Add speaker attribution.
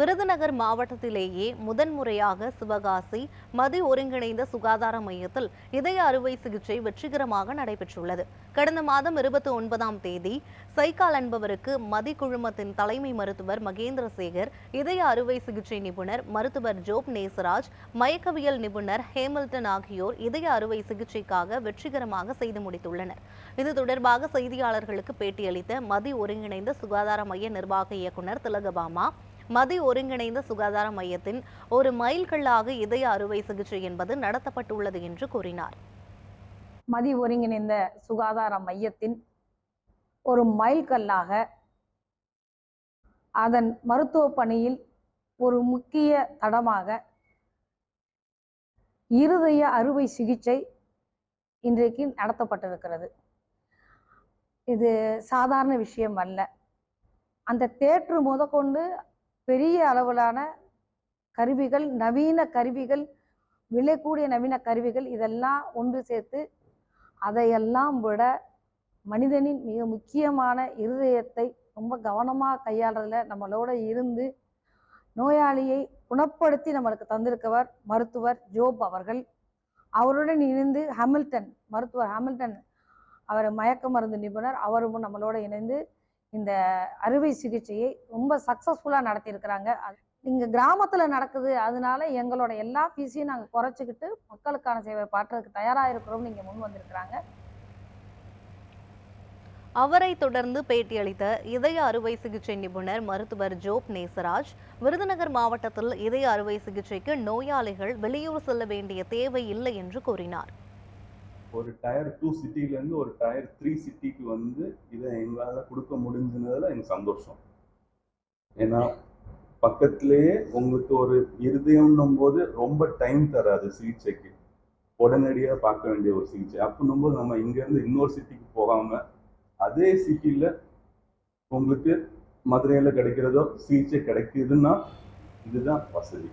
Speaker 1: விருதுநகர் மாவட்டத்திலேயே முதன்முறையாக சிவகாசி மதி ஒருங்கிணைந்த சுகாதார மையத்தில் இதய அறுவை சிகிச்சை வெற்றிகரமாக நடைபெற்றுள்ளது. கடந்த மாதம் இருபத்தி ஒன்பதாம் தேதி சைக்கால் என்பவருக்கு மதி குழுமத்தின் தலைமை மருத்துவர் மகேந்திரசேகர் இதய அறுவை சிகிச்சை நிபுணர் மருத்துவர் ஜோப் நேசராஜ் மயக்கவியல் நிபுணர் ஹேமில்டன் ஆகியோர் இதய அறுவை சிகிச்சைக்காக வெற்றிகரமாக செய்து முடித்துள்ளனர். இது தொடர்பாக செய்தியாளர்களுக்கு பேட்டியளித்த மதி ஒருங்கிணைந்த சுகாதார மைய நிர்வாக இயக்குனர் திலகபாமா மதி ஒருங்கிணைந்த சுகாதார மையத்தின் ஒரு மைல்கல்லாக இதய அறுவை சிகிச்சை என்பது நடத்தப்பட்டுள்ளது என்று கூறினார்.
Speaker 2: மதி ஒருங்கிணைந்த சுகாதார மையத்தின் ஒரு மைல்கல்லாக அதன் மருத்துவ பணியில் ஒரு முக்கிய தடமாக இருதய அறுவை சிகிச்சை இன்றைக்கு நடத்தப்பட்டிருக்கிறது. இது சாதாரண விஷயம் அல்ல. அந்த தேற்று முதற்கொண்டு பெரிய அளவிலான கருவிகள் நவீன கருவிகள் விலை நவீன கருவிகள் இதெல்லாம் ஒன்று சேர்த்து அதையெல்லாம் விட மனிதனின் மிக முக்கியமான இருதயத்தை ரொம்ப கவனமாக கையாளுறதுல நம்மளோட இருந்து நோயாளியை குணப்படுத்தி நம்மளுக்கு தந்திருக்கவர் மருத்துவர் ஜோப் அவர்கள். அவருடன் இணைந்து ஹாமில்டன் மருத்துவர் ஹாமில்டன் அவர் மயக்க மருந்து நிபுணர். அவரும் நம்மளோட இணைந்து இந்த அறுவை சிகிச்சையை ரொம்ப சக்ஸஸ்ஃபுல்லாக நடத்தியிருக்கிறாங்க. இங்கே கிராமத்தில் நடக்குது. அதனால எங்களோட எல்லா ஃபீஸையும் நாங்கள் குறைச்சிக்கிட்டு மக்களுக்கான சேவை பாட்டுறதுக்கு தயாராக இருக்கிறோம்னு நீங்கள் முன் வந்திருக்கிறாங்க.
Speaker 1: அவரை தொடர்ந்து பேட்டியளித்த இதய அறுவை சிகிச்சை நிபுணர் மருத்துவர் ஜோப் நேசராஜ் விருதுநகர் மாவட்டத்தில் இதய அறுவை சிகிச்சைக்கு நோயாளிகள் வெளியூர் செல்ல வேண்டிய தேவை இல்லை என்று கூறினார்.
Speaker 3: ஒரு டயர் டூ சிட்டிலேருந்து ஒரு டயர் த்ரீ சிட்டிக்கு வந்து இதை எங்களால் கொடுக்க முடிஞ்சதில் எனக்கு சந்தோஷம். ஏன்னா பக்கத்துலேயே உங்களுக்கு ஒரு இருதயம்னும் போது ரொம்ப டைம் தராது சிகிச்சைக்கு. உடனடியாக பார்க்க வேண்டிய ஒரு சிகிச்சை. அப்படின்னும் போது நம்ம இங்கேருந்து இன்னொரு சிட்டிக்கு போகாமல் அதே சிட்டியில் உங்களுக்கு மதுரையில் கிடைக்கிறதோ சிகிச்சை கிடைக்குதுன்னா இதுதான் வசதி.